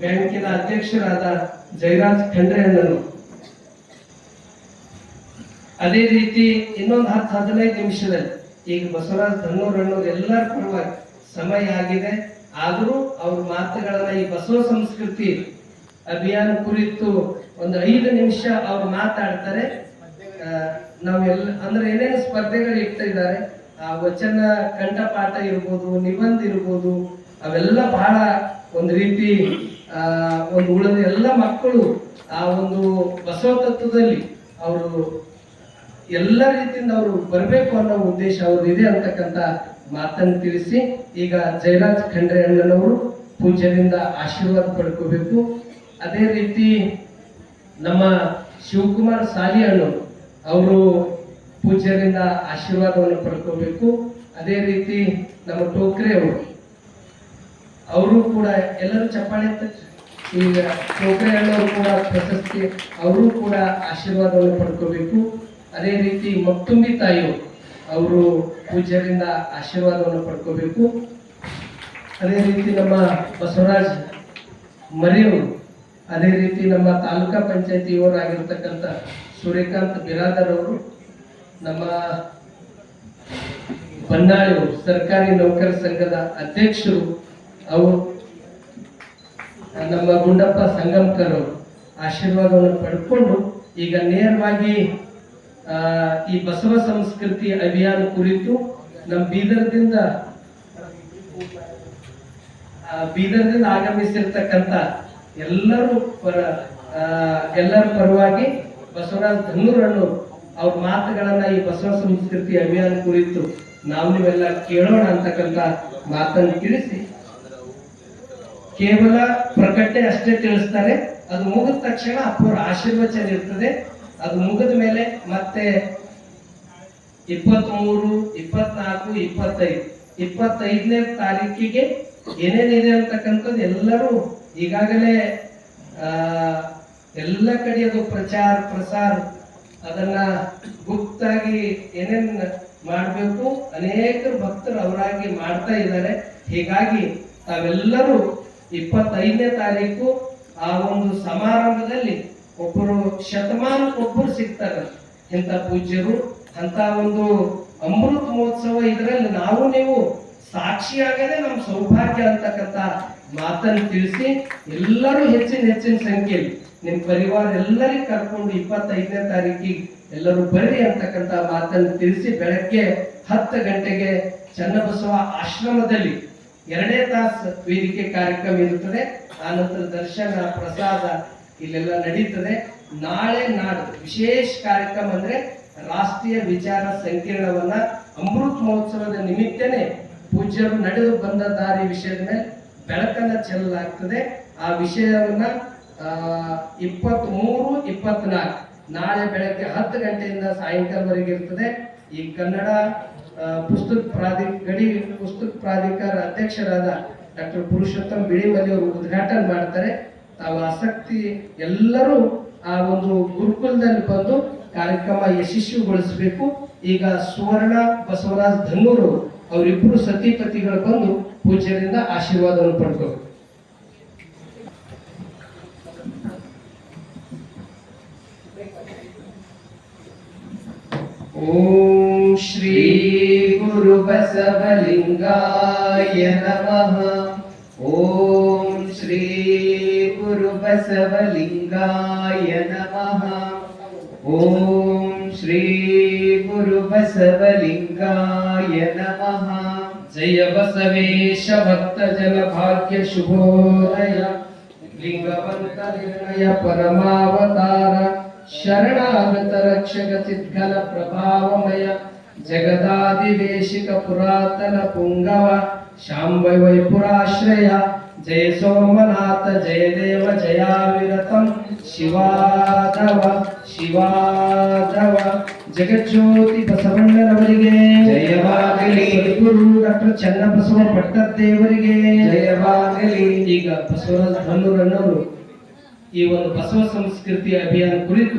ಬ್ಯಾಂಕಿನ ಅಧ್ಯಕ್ಷರಾದ ಜಯರಾಜ್ ಖಂಡ್ರೆ ಅಂದರು. ಅದೇ ರೀತಿ ಇನ್ನೊಂದು ಹತ್ತು ಹದಿನೈದು ನಿಮಿಷದಲ್ಲಿ ಈಗ ಬಸವರಾಜ್ ಧನ್ನೂರ್ ಅನ್ನೋರು ಎಲ್ಲರ ಪರವಾಗಿ ಸಮಯ ಆಗಿದೆ. ಆದರೂ ಅವ್ರ ಮಾತುಗಳನ್ನ ಈ ಬಸವ ಸಂಸ್ಕೃತಿ ಅಭಿಯಾನ ಕುರಿತು ಒಂದು ಐದು ನಿಮಿಷ ಅವ್ರು ಮಾತಾಡ್ತಾರೆ. ನಾವೆಲ್ಲ ಅಂದ್ರೆ ಏನೇನು ಸ್ಪರ್ಧೆಗಳು ಇಡ್ತಾ ಇದ್ದಾರೆ, ಆ ವಚನ, ಕಂಠಪಾಠ ಇರ್ಬೋದು, ನಿಬಂಧ ಇರ್ಬೋದು, ಅವೆಲ್ಲ ಬಹಳ ಒಂದು ರೀತಿ ಒಂದು ಉಳಿದ ಎಲ್ಲ ಮಕ್ಕಳು ಆ ಒಂದು ಬಸವ ತತ್ವದಲ್ಲಿ ಅವರು ಎಲ್ಲ ರೀತಿಯಿಂದ ಅವರು ಬರಬೇಕು ಅನ್ನೋ ಉದ್ದೇಶ ಅವರು ಇದೆ ಅಂತಕ್ಕಂಥ ಮಾತನ್ನು ತಿಳಿಸಿ, ಈಗ ಜಯರಾಜ್ ಖಂಡ್ರೆ ಅಣ್ಣನವರು ಪೂಜ್ಯರಿಂದ ಆಶೀರ್ವಾದ ಪಡ್ಕೋಬೇಕು. ಅದೇ ರೀತಿ ನಮ್ಮ ಶಿವಕುಮಾರ್ ಸಾಲಿ ಅಣ್ಣವರು, ಅವರು ಪೂಜ್ಯರಿಂದ ಆಶೀರ್ವಾದವನ್ನು ಪಡ್ಕೋಬೇಕು. ಅದೇ ರೀತಿ ನಮ್ಮ ಟೋಕ್ರೆ ಅವರು ಅವರು ಕೂಡ ಎಲ್ಲರೂ ಚಪ್ಪಾಳೆ ತಟ್ಟಿ. ಈಗ ಅಣ್ಣವರು ಕೂಡ ಪ್ರಶಸ್ತಿ, ಅವರು ಕೂಡ ಆಶೀರ್ವಾದವನ್ನು ಪಡ್ಕೋಬೇಕು ಅದೇ ರೀತಿ ಮತ್ತುಂಬಿ ತಾಯಿಯವರು ಅವರು ಪೂಜ್ಯರಿಂದ ಆಶೀರ್ವಾದವನ್ನು ಪಡ್ಕೋಬೇಕು ಅದೇ ರೀತಿ ನಮ್ಮ ಬಸವರಾಜ್ ಮರಿಯವರು, ಅದೇ ರೀತಿ ನಮ್ಮ ತಾಲೂಕಾ ಪಂಚಾಯತಿಯವರಾಗಿರ್ತಕ್ಕಂಥ ಸೂರ್ಯಕಾಂತ್ ಬಿರಾದರ್ ಅವರು, ನಮ್ಮ ಬನ್ನಾಳಿಯವರು, ಸರ್ಕಾರಿ ನೌಕರ ಸಂಘದ ಅಧ್ಯಕ್ಷರು ಅವರು ನಮ್ಮ ಗುಂಡಪ್ಪ ಸಂಗಮ್ಕರು ಆಶೀರ್ವಾದವನ್ನು ಪಡ್ಕೊಂಡು ಈಗ ನೇರವಾಗಿ ಈ ಬಸವ ಸಂಸ್ಕೃತಿ ಅಭಿಯಾನ ಕುರಿತು ನಮ್ಮ ಬೀದರ್ದಿಂದ ಬೀದರ್ದಿಂದ ಆಗಮಿಸಿರ್ತಕ್ಕಂಥ ಎಲ್ಲರೂ ಪರ ಎಲ್ಲರ ಪರವಾಗಿ ಬಸವರಾಜ್ ಧನ್ನೂರನ್ನು ಅವ್ರ ಮಾತುಗಳನ್ನ ಈ ಬಸವ ಸಂಸ್ಕೃತಿ ಅಭಿಯಾನ ಕುರಿತು ನಾವು ನೀವೆಲ್ಲ ಕೇಳೋಣ ಅಂತಕ್ಕಂಥ ಮಾತನ್ನು ತಿಳಿಸಿ ಕೇವಲ ಪ್ರಕಟಣೆ ಅಷ್ಟೇ ತಿಳಿಸ್ತಾರೆ. ಅದು ಮುಗಿದ ತಕ್ಷಣ ಅಪ್ಪರ ಆಶೀರ್ವಚನ ಇರ್ತದೆ. ಅದು ಮುಗಿದ ಮೇಲೆ ಮತ್ತೆ ಇಪ್ಪತ್ಮೂರು, ಇಪ್ಪತ್ನಾಲ್ಕು, ಇಪ್ಪತ್ತೈದು. ಇಪ್ಪತ್ತೈದನೇ ತಾರೀಕಿಗೆ ಏನೇನಿದೆ ಅಂತಕ್ಕಂಥದ್ದು ಎಲ್ಲರೂ ಈಗಾಗಲೇ ಎಲ್ಲ ಕಡೆ ಅದು ಪ್ರಚಾರ, ಪ್ರಸಾರ, ಅದನ್ನ ಗುಪ್ತಾಗಿ ಏನೇನ್ ಮಾಡಬೇಕು ಅನೇಕ ಭಕ್ತರು ಅವರಾಗಿ ಮಾಡ್ತಾ ಇದ್ದಾರೆ. ಹೀಗಾಗಿ ತಾವೆಲ್ಲರೂ ಇಪ್ಪತ್ತೈದನೇ ತಾರೀಕು ಆ ಒಂದು ಸಮಾರಂಭದಲ್ಲಿ ಒಬ್ಬರು ಶತಮಾನಕ್ಕೊಬ್ಬರು ಸಿಗ್ತಾರೆ. ಇಂಥ ಪೂಜ್ಯರು ಅಂತ ಒಂದು ಅಮೃತ ಮಹೋತ್ಸವ ಇದರಲ್ಲಿ ನಾವು ನೀವು ಸಾಕ್ಷಿಯಾಗದೆ ನಮ್ಮ ಸೌಭಾಗ್ಯ ಅಂತಕ್ಕಂಥ ಮಾತನ್ನು ತಿಳಿಸಿ ಎಲ್ಲರೂ ಹೆಚ್ಚಿನ ಹೆಚ್ಚಿನ ಸಂಖ್ಯೆಯಲ್ಲಿ ನಿಮ್ಮ ಪರಿವಾರ ಎಲ್ಲರಿಗೂ ಕರ್ಕೊಂಡು ಇಪ್ಪತ್ತೈದನೇ ತಾರೀಕಿಗೆ ಎಲ್ಲರೂ ಬರ್ರಿ ಅಂತಕ್ಕಂಥ ಮಾತನ್ನು ತಿಳಿಸಿ ಬೆಳಗ್ಗೆ ಹತ್ತು ಗಂಟೆಗೆ ಚನ್ನಬಸವ ಆಶ್ರಮದಲ್ಲಿ ಎರಡೇ ತಾಸು ವೇದಿಕೆ ಕಾರ್ಯಕ್ರಮ ಇರುತ್ತದೆ. ಆ ನಂತರ ದರ್ಶನ, ಪ್ರಸಾದ ಇಲ್ಲೆಲ್ಲ ನಡೀತದೆ. ನಾಳೆ ನಾಡು ವಿಶೇಷ ಕಾರ್ಯಕ್ರಮ ಅಂದ್ರೆ ರಾಷ್ಟ್ರೀಯ ವಿಚಾರ ಸಂಕಿರಣವನ್ನ ಅಮೃತ್ ಮಹೋತ್ಸವದ ನಿಮಿತ್ತನೇ ಪೂಜ್ಯರು ನಡೆದು ಬಂದ ದಾರಿ ವಿಷಯದ ಮೇಲೆ ಬೆಳಕನ್ನ ಚೆಲ್ಲಲಾಗ್ತದೆ ಆ ವಿಷಯವನ್ನ ಇಪ್ಪತ್ತ್ ಮೂರು ಇಪ್ಪತ್ನಾಲ್ಕು ನಾಳೆ ಬೆಳಗ್ಗೆ ಹತ್ತು ಗಂಟೆಯಿಂದ ಸಾಯಂಕಾಲವರೆಗೆ ಇರ್ತದೆ. ಈ ಕನ್ನಡ ಪುಸ್ತಕ ಪ್ರಾಧಿ ಗಡಿ ಪುಸ್ತಕ ಪ್ರಾಧಿಕಾರ ಅಧ್ಯಕ್ಷರಾದ ಡಾಕ್ಟರ್ ಪುರುಷೋತ್ತಮ್ ಬಿಳಿಮಲಿ ಅವರು ಉದ್ಘಾಟನೆ ಮಾಡ್ತಾರೆ. ತಾವು ಆಸಕ್ತಿ ಎಲ್ಲರೂ ಆ ಒಂದು ಗುರುಕುಲದಲ್ಲಿ ಬಂದು ಕಾರ್ಯಕ್ರಮ ಯಶಸ್ವಿಗೊಳಿಸಬೇಕು. ಈಗ ಸುವರ್ಣ ಬಸವರಾಜ್ ಧನ್ನೂರು ಅವರಿಬ್ಬರು ಸತಿಪತಿಗಳು ಬಂದು ಪೂಜ್ಯರಿಂದ ಆಶೀರ್ವಾದವನ್ನು ಪಡ್ಕೋಬೇಕು. ಓಂ श्री गुरुबसवलिङ्गाय नमः ॐ श्री गुरुबसवलिङ्गाय नमः ॐ श्री गुरुबसवलिङ्गाय नमः जय बसवेश भक्तजलभाग्यशुभोदय लिङ्गवन्तनिर्णय परमावतार शरणागतरक्षकसिद्गणप्रभावमय ಜಗದಾದಿವೇಶಿಕ ಪುರಾತನ ಪುಂಗವ ಶಾಂಭವೈಪುರಾಶ್ರಯ ಜಯ ಸೋಮನಾಥ ಜಯ ದೇವ ಜಯಾವಿರತಂ ಶಿವಾದವ ಶಿವಾದವ ಜಗಜ್ಯೋತಿ ಬಸವಣ್ಣನವರಿಗೆ ಜಯವಾಗಲಿ. ಗುರು ಡಾಕ್ಟರ್ ಚನ್ನಬಸವ ಪಟ್ಟದ್ದೇವರಿಗೆ ಜಯವಾಗಲಿ. ಈಗ ಬಸವರಾಜ ಧನ್ನೂರಣ್ಣವರು ಈ ಒಂದು ಬಸವ ಸಂಸ್ಕೃತಿ ಅಭಿಯಾನ ಕುರಿತು